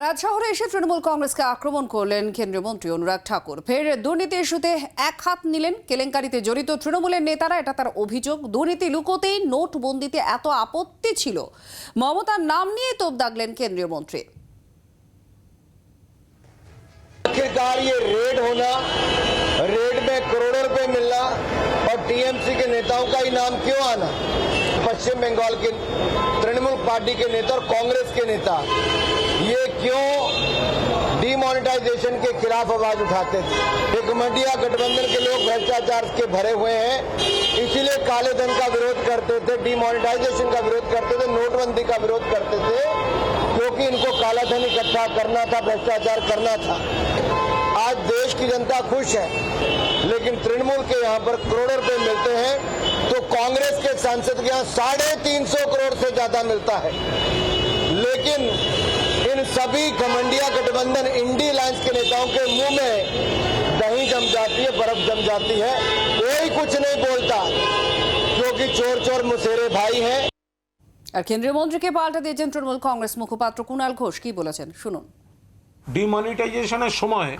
রাজশহরে এসে তৃণমূল কংগ্রেসকে আক্রমণ করলেন কেন্দ্রীয় মন্ত্রী অনুরাগ ঠাকুর ফের দুর্নীতি ইস্যুতে এক হাত নিলেন কেলেঙ্কারিতে জড়িত তৃণমূলের নেতারা এটা তার অভিযোগ দুর্নীতি লুকোতেই নোটবন্দিতে এত আপত্তি ছিল মমতার নাম নিয়ে তোপ দাগলেন কেন্দ্রীয় মন্ত্রী आखिरकार ये रेड होना रेड में करोड़ों रुपए मिलना और टीएमसी के नेताओं का ही नाम क्यों आना पश्चिम बंगाल के तृणमूल पार्टी के नेता और कांग्रेस के नेता ये क्यों डिमोनेटाइजेशन के खिलाफ आवाज़ उठाते थे? एक मंडिया गठबंधन के लोग भ्रष्टाचार के भरे हुए हैं, इसीलिए काले धन का विरोध करते थे डिमोनेटाइजेशन का विरोध करते थे, नोटबंदी का विरोध करते थे, क्योंकि इनको काला धन इकट्ठा करना था, भ्रष्टाचार करना था। आज देश की जनता खुश है, लेकिन तृणमूल के यहाँ पर करोड़ों रुपए मिलते हैं तो कांग्रेस के सांसद के यहाँ साढ़े तीन सौ करोड़ से ज़्यादा मिलता है। लेकिन इन सभी घमंडिया गठबंधन इंडी लाइन्स के नेताओं के मुंह में दही जम जाती है बर्फ जम जाती है कोई कुछ नहीं बोलता क्योंकि चोर चोर मुसेरे भाई हैं আর কেন্দ্রীয় মন্ত্রীকে পাল্টা দিয়েছেন তৃণমূল কংগ্রেস মুখপাত্র কুণাল ঘোষ কি বলেছেন শুনুন ডিমনিটাইজেশনের সময়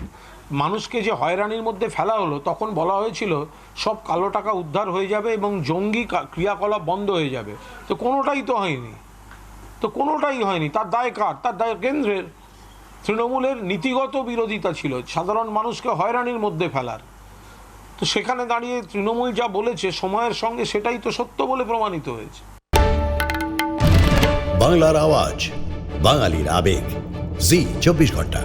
মানুষকে যে হয়রানির মধ্যে ফেলা হলো তখন বলা হয়েছিল সব কালো টাকা উদ্ধার হয়ে যাবে এবং জঙ্গি কা- ক্রিয়াকলাপ বন্ধ হয়ে যাবে তো কোনোটাই তো হয়নি তো কোনোটাই হয়নি। তার দায় কার? তার দায় কেন্দ্রের তৃণমূলের নীতিগত বিরোধিতা ছিল। সাধারণ মানুষকে হয়রানির মধ্যে ফেলার। তো সেখানে দাঁড়িয়ে তৃণমূল যা বলেছে, সময়ের সঙ্গে সেটাই তো সত্য বলে প্রমাণিত হয়েছে। বাংলার আওয়াজ, বাঙালির আবেগ। জি, চব্বিশ ঘণ্টা।